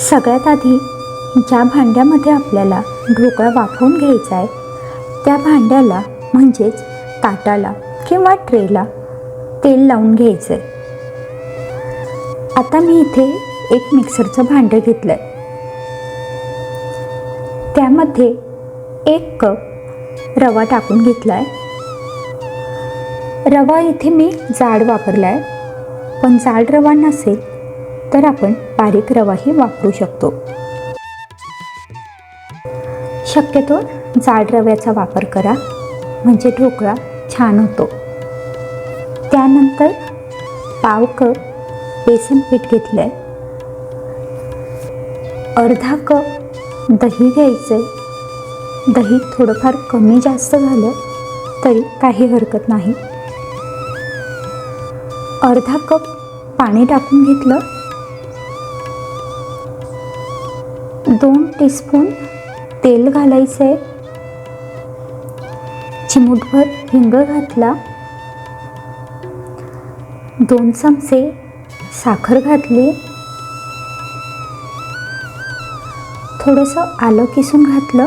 सगळ्यात आधी ज्या भांड्यामध्ये आपल्याला ढोकळा वाफवून घ्यायचा आहे त्या भांड्याला म्हणजेच ताटाला किंवा ट्रेला तेल लावून घ्यायचं आहे आता मी इथे एक मिक्सरचं भांडं घेतलं आहे त्यामध्ये एक कप रवा टाकून घेतला आहे रवा इथे मी जाड वापरला आहे पण जाड रवा नसेल तर आपण बारीक रवाही वापरू शकतो. शक्यतो जाड रव्याचा वापर करा म्हणजे ढोकळा छान होतो. त्यानंतर पाव कप बेसन पीठ घेतलं आहे अर्धा कप दही घ्यायचं आहे दही थोडंफार कमी जास्त झालं तरी काही हरकत नाही. अर्धा कप पाणी टाकून घेतलं. दोन टीस्पून तेल घालायचं आहे चिमूटभर हिंग घातला. दोन चमचे साखर घातली. थोडंसं आलं किसून घातलं.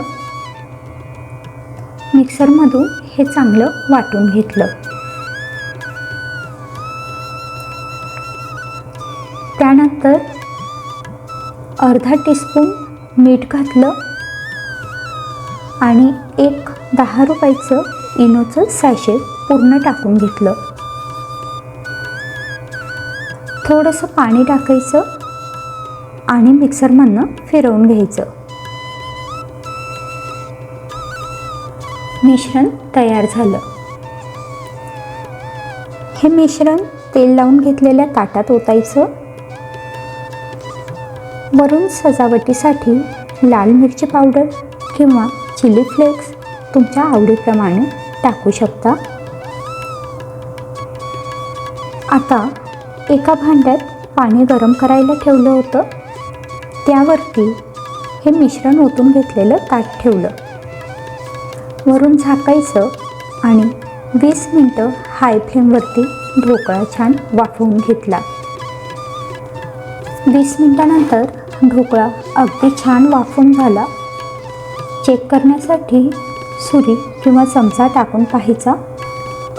मिक्सरमधून हे चांगलं वाटून घेतलं. त्यानंतर अर्धा टीस्पून मीठ घातलं आणि एक दहा रुपयाचं इनोचं सॅशे पूर्ण टाकून घेतलं. थोडंसं पाणी टाकायचं आणि मिक्सरमधनं फिरवून घ्यायचं. मिश्रण तयार झालं. हे मिश्रण तेल लावून घेतलेल्या ताटात ओतायचं. वरून सजावटीसाठी लाल मिरची पावडर किंवा चिली फ्लेक्स तुमच्या आवडीप्रमाणे टाकू शकता. आता एका भांड्यात पाणी गरम करायला ठेवलं होतं. त्यावरती हे मिश्रण ओतून घेतलेलं ताट ठेवलं. वरून झाकायचं आणि वीस मिनटं हाय फ्लेमवरती ढोकळा छान वाफवून घेतला. वीस मिनटानंतर ढोकळा अगदी छान वाफून झाला. चेक करण्यासाठी सुरी किंवा चमचा टाकून पाहायचा.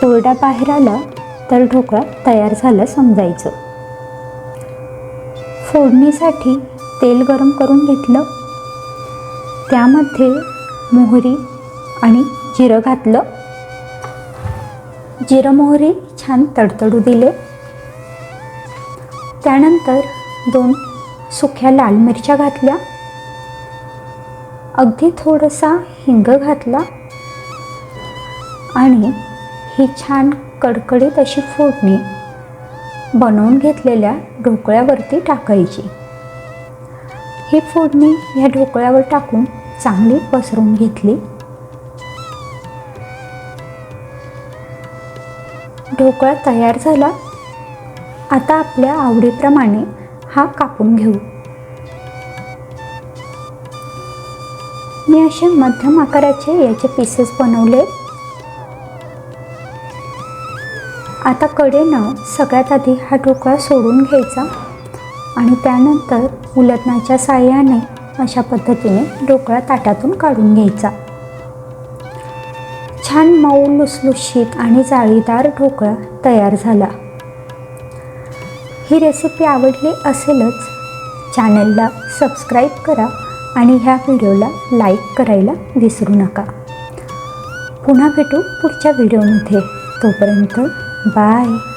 कोरडा बाहेर आला तर ढोकळा तयार झाला समजायचं. फोडणीसाठी तेल गरम करून घेतलं. त्यामध्ये मोहरी आणि जिरं घातलं. जिरं मोहरी छान तडतडू दिले. त्यानंतर दोन सुक्या लाल मिरच्या घातल्या. अगदी थोडासा हिंग घातला. आणि ही छान कडकडीत अशी फोडणी बनवून घेतलेल्या ढोकळ्यावरती टाकायची. ही फोडणी या ढोकळ्यावर टाकून चांगली पसरून घेतली. ढोकळा तयार झाला. आता आपल्या आवडीप्रमाणे हा कापून घेऊ. मी असे मध्यम आकाराचे याचे पीसेस बनवले. आता कडेनं सगळ्यात आधी हा ढोकळा सोडून घ्यायचा आणि त्यानंतर उलटण्याच्या साह्याने अशा पद्धतीने ढोकळा ताटातून काढून घ्यायचा. छान मऊ लुसलुशीत आणि जाळीदार ढोकळा तयार झाला. ही रेसिपी आवडली असेलच चॅनलला सबस्क्राईब करा आणि ह्या व्हिडिओला लाईक करायला विसरू नका. पुन्हा भेटू पुढच्या व्हिडिओमध्ये तोपर्यंत बाय.